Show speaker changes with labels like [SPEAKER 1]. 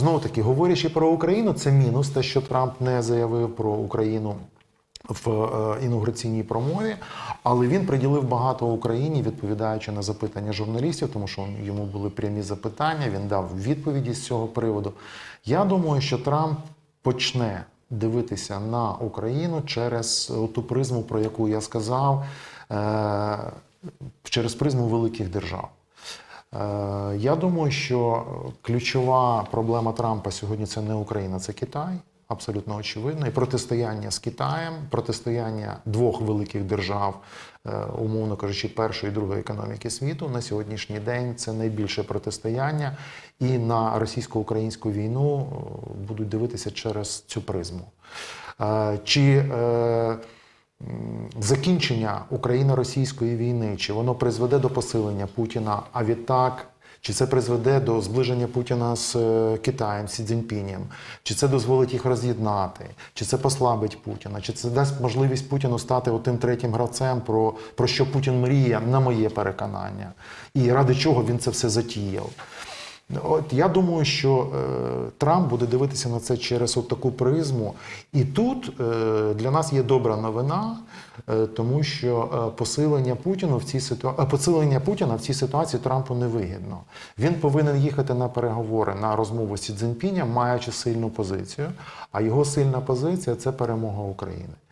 [SPEAKER 1] Знову таки, говорячи про Україну, це мінус, те, що Трамп не заявив про Україну в е, інаугураційній промові, але він приділив багато Україні, відповідаючи на запитання журналістів, тому що йому були прямі запитання. Він дав відповіді з цього приводу. Я думаю, що Трамп почне дивитися на Україну через ту призму, про яку я сказав, е, через призму великих держав. Е, Я думаю, що ключова проблема Трампа сьогодні це не Україна, це Китай. Абсолютно очевидно. І протистояння з Китаєм, протистояння двох великих держав, е, умовно кажучи, першої і другої економіки світу на сьогоднішній день це найбільше протистояння. І на російсько-українську війну е, будуть дивитися через цю призму. Чи закінчення Україно-російської війни, чи воно призведе до посилення Путіна, а відтак, чи це призведе до зближення Путіна з е, Китаєм, Сі Цзіньпінем, чи це дозволить їх роз'єднати, чи це послабить Путіна, чи це дасть можливість Путіну стати отим третім гравцем, про, про що Путін мріє, на моє переконання, і ради чого він це все затіяв. От я думаю, що е, Трамп буде дивитися на це через от таку призму. І тут е, для нас є добра новина, е, тому що е, посилення Путіну в цій ситуації посилення Путіна в цій ситуації Трампу не вигідно. Він повинен їхати на переговори на розмову з Сі Цзіньпінем, маючи сильну позицію. А його сильна позиція це перемога України.